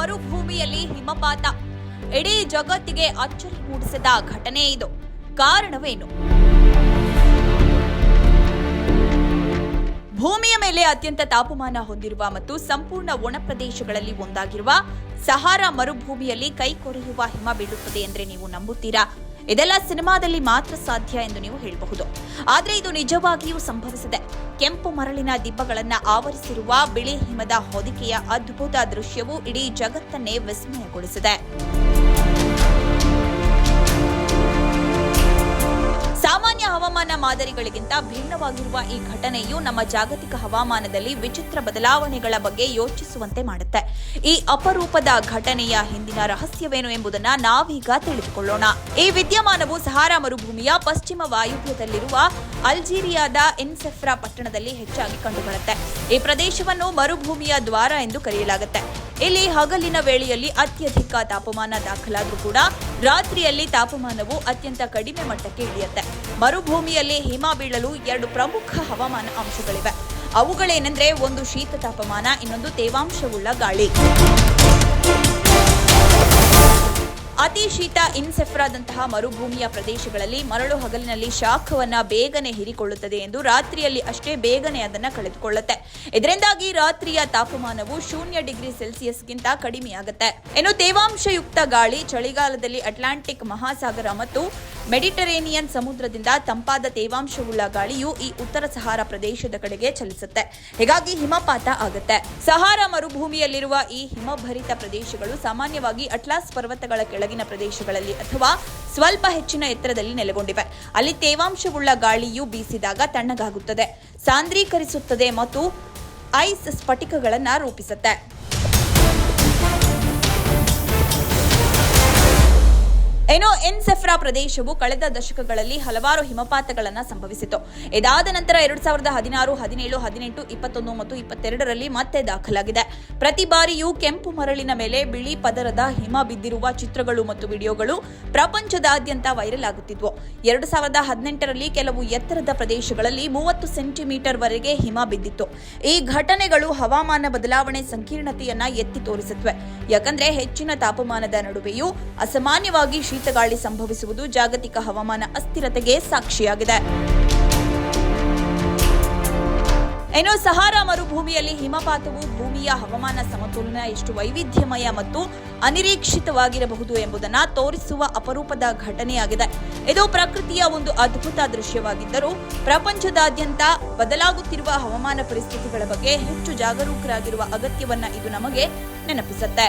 ಮರುಭೂಮಿಯಲ್ಲಿ ಹಿಮಪಾತ. ಇಡೀ ಜಗತ್ತಿಗೆ ಅಚ್ಚರಿ ಮೂಡಿಸಿದ ಘಟನೆ ಇದು. ಕಾರಣವೇನು? ಭೂಮಿಯ ಮೇಲೆ ಅತ್ಯಂತ ತಾಪಮಾನ ಹೊಂದಿರುವ ಮತ್ತು ಸಂಪೂರ್ಣ ಒಣ ಪ್ರದೇಶಗಳಲ್ಲಿ ಒಂದಾಗಿರುವ ಸಹಾರಾ ಮರುಭೂಮಿಯಲ್ಲಿ ಕೈ ಕೊರೆಯುವ ಹಿಮ ಬೀಳುತ್ತದೆ ಎಂದ್ರೆ ನೀವು ನಂಬುತ್ತೀರಾ? ಇದೆಲ್ಲ ಸಿನಿಮಾದಲ್ಲಿ ಮಾತ್ರ ಸಾಧ್ಯ ಎಂದು ನೀವು ಹೇಳಬಹುದು. ಆದರೆ ಇದು ನಿಜವಾಗಿಯೂ ಸಂಭವಿಸಿದೆ. ಕೆಂಪು ಮರಳಿನ ದಿಬ್ಬಗಳನ್ನು ಆವರಿಸಿರುವ ಬಿಳಿ ಹಿಮದ ಹೊದಿಕೆಯ ಅದ್ಭುತ ದೃಶ್ಯವು ಇಡೀ ಜಗತ್ತನ್ನೇ ವಿಸ್ಮಯಗೊಳಿಸಿದೆ. ಹವಾಮಾನ ಮಾದರಿಗಳಿಗಿಂತ ಭಿನ್ನವಾಗಿರುವ ಈ ಘಟನೆಯು ನಮ್ಮ ಜಾಗತಿಕ ಹವಾಮಾನದಲ್ಲಿ ವಿಚಿತ್ರ ಬದಲಾವಣೆಗಳ ಬಗ್ಗೆ ಯೋಚಿಸುವಂತೆ ಮಾಡುತ್ತೆ. ಈ ಅಪರೂಪದ ಘಟನೆಯ ಹಿಂದಿನ ರಹಸ್ಯವೇನು ಎಂಬುದನ್ನು ನಾವೀಗ ತಿಳಿದುಕೊಳ್ಳೋಣ. ಈ ವಿದ್ಯಮಾನವು ಸಹಾರಾ ಮರುಭೂಮಿಯ ಪಶ್ಚಿಮ ವಾಯುವ್ಯದಲ್ಲಿರುವ ಅಲ್ಜೀರಿಯಾದ ಇನ್ಸೆಫ್ರಾ ಪಟ್ಟಣದಲ್ಲಿ ಹೆಚ್ಚಾಗಿ ಕಂಡುಬರುತ್ತೆ. ಈ ಪ್ರದೇಶವನ್ನು ಮರುಭೂಮಿಯ ದ್ವಾರ ಎಂದು ಕರೆಯಲಾಗುತ್ತೆ. ಇಲ್ಲಿ ಹಗಲಿನ ವೇಳೆಯಲ್ಲಿ ಅತ್ಯಧಿಕ ತಾಪಮಾನ ದಾಖಲಾದರೂ ಕೂಡ ರಾತ್ರಿಯಲ್ಲಿ ತಾಪಮಾನವು ಅತ್ಯಂತ ಕಡಿಮೆ ಮಟ್ಟಕ್ಕೆ ಇಳಿಯುತ್ತೆ. ಮರುಭೂಮಿಯಲ್ಲಿ ಹಿಮ ಬೀಳಲು ಎರಡು ಪ್ರಮುಖ ಹವಾಮಾನ ಅಂಶಗಳಿವೆ. ಅವುಗಳೇನೆಂದರೆ ಒಂದು ಶೀತ ತಾಪಮಾನ, ಇನ್ನೊಂದು ತೇವಾಂಶವುಳ್ಳ ಗಾಳಿ. ಅತಿ ಶೀತ ಇನ್ಸೆಫ್ರಾದಂತಹ ಮರುಭೂಮಿಯ ಪ್ರದೇಶಗಳಲ್ಲಿ ಮರಳು ಹಗಲಿನಲ್ಲಿ ಶಾಖವನ್ನ ಬೇಗನೆ ಹೀರಿಕೊಳ್ಳುತ್ತದೆ ಎಂದು ರಾತ್ರಿಯಲ್ಲಿ ಅಷ್ಟೇ ಬೇಗನೆ ಅದನ್ನ ಕಳೆದುಕೊಳ್ಳುತ್ತೆ. ಇದರಿಂದಾಗಿ ರಾತ್ರಿಯ ತಾಪಮಾನವು ಶೂನ್ಯ ಡಿಗ್ರಿ ಸೆಲ್ಸಿಯಸ್ಗಿಂತ ಕಡಿಮೆಯಾಗುತ್ತೆ. ಇನ್ನು ತೇವಾಂಶಯುಕ್ತ ಗಾಳಿ ಚಳಿಗಾಲದಲ್ಲಿ ಅಟ್ಲಾಂಟಿಕ್ ಮಹಾಸಾಗರ ಮತ್ತು ಮೆಡಿಟರೇನಿಯನ್ ಸಮುದ್ರದಿಂದ ತಂಪಾದ ತೇವಾಂಶವುಳ್ಳ ಗಾಳಿಯು ಈ ಉತ್ತರ ಸಹಾರ ಪ್ರದೇಶದ ಕಡೆಗೆ ಚಲಿಸುತ್ತೆ. ಹೀಗಾಗಿ ಹಿಮಪಾತ ಆಗುತ್ತೆ. ಸಹಾರ ಮರುಭೂಮಿಯಲ್ಲಿರುವ ಈ ಹಿಮಭರಿತ ಪ್ರದೇಶಗಳು ಸಾಮಾನ್ಯವಾಗಿ ಅಟ್ಲಾಸ್ ಪರ್ವತಗಳ ಕೆಳಗಿನ ಪ್ರದೇಶಗಳಲ್ಲಿ ಅಥವಾ ಸ್ವಲ್ಪ ಹೆಚ್ಚಿನ ಎತ್ತರದಲ್ಲಿ ನೆಲೆಗೊಂಡಿವೆ. ಅಲ್ಲಿ ತೇವಾಂಶವುಳ್ಳ ಗಾಳಿಯು ಬೀಸಿದಾಗ ತಣ್ಣಗಾಗುತ್ತದೆ. ಸಾಂದ್ರೀಕರಿಸುತ್ತದೆ ಮತ್ತು ಐಸ್ ಸ್ಫಟಿಕಗಳನ್ನು ರೂಪಿಸುತ್ತೆ. ಏನೋ ಎನ್ಸೆಫ್ರಾ ಪ್ರದೇಶವು ಕಳೆದ ದಶಕಗಳಲ್ಲಿ ಹಲವಾರು ಹಿಮಪಾತಗಳನ್ನು ಸಂಭವಿಸಿತು. ಇದಾದ ನಂತರ ಎರಡ್ ಸಾವಿರದ ಹದಿನಾರು, ಹದಿನೇಳು, ಹದಿನೆಂಟು, ಇಪ್ಪತ್ತೊಂದು ಮತ್ತು ಇಪ್ಪತ್ತೆರಡರಲ್ಲಿ ಮತ್ತೆ ದಾಖಲಾಗಿದೆ. ಪ್ರತಿ ಬಾರಿಯೂ ಕೆಂಪು ಮರಳಿನ ಮೇಲೆ ಬಿಳಿ ಪದರದ ಹಿಮ ಬಿದ್ದಿರುವ ಚಿತ್ರಗಳು ಮತ್ತು ವಿಡಿಯೋಗಳು ಪ್ರಪಂಚದಾದ್ಯಂತ ವೈರಲ್ ಆಗುತ್ತಿದ್ವು. ಎರಡು ಸಾವಿರದ ಹದಿನೆಂಟರಲ್ಲಿ ಕೆಲವು ಎತ್ತರದ ಪ್ರದೇಶಗಳಲ್ಲಿ ಮೂವತ್ತು ಸೆಂಟಿಮೀಟರ್ ವರೆಗೆ ಹಿಮ ಬಿದ್ದಿತ್ತು. ಈ ಘಟನೆಗಳು ಹವಾಮಾನ ಬದಲಾವಣೆ ಸಂಕೀರ್ಣತೆಯನ್ನ ಎತ್ತಿ ತೋರಿಸುತ್ತವೆ. ಯಾಕಂದ್ರೆ ಹೆಚ್ಚಿನ ತಾಪಮಾನದ ನಡುವೆಯೂ ಅಸಾಮಾನ್ಯವಾಗಿ ಶೀತಗಾಳಿ ಸಂಭವಿಸುವುದು ಜಾಗತಿಕ ಹವಾಮಾನ ಅಸ್ಥಿರತೆಗೆ ಸಾಕ್ಷಿಯಾಗಿದೆ. ಏನೋ ಸಹಾರಾ ಮರುಭೂಮಿಯಲ್ಲಿ ಹಿಮಪಾತವು ಭೂಮಿಯ ಹವಾಮಾನ ಸಮತೋಲನ ಎಷ್ಟು ವೈವಿಧ್ಯಮಯ ಮತ್ತು ಅನಿರೀಕ್ಷಿತವಾಗಿರಬಹುದು ಎಂಬುದನ್ನು ತೋರಿಸುವ ಅಪರೂಪದ ಘಟನೆಯಾಗಿದೆ. ಇದು ಪ್ರಕೃತಿಯ ಒಂದು ಅದ್ಭುತ ದೃಶ್ಯವಾಗಿದ್ದರೂ ಪ್ರಪಂಚದಾದ್ಯಂತ ಬದಲಾಗುತ್ತಿರುವ ಹವಾಮಾನ ಪರಿಸ್ಥಿತಿಗಳ ಬಗ್ಗೆ ಹೆಚ್ಚು ಜಾಗರೂಕರಾಗಿರುವ ಅಗತ್ಯವನ್ನ ಇದು ನಮಗೆ ನೆನಪಿಸುತ್ತೆ.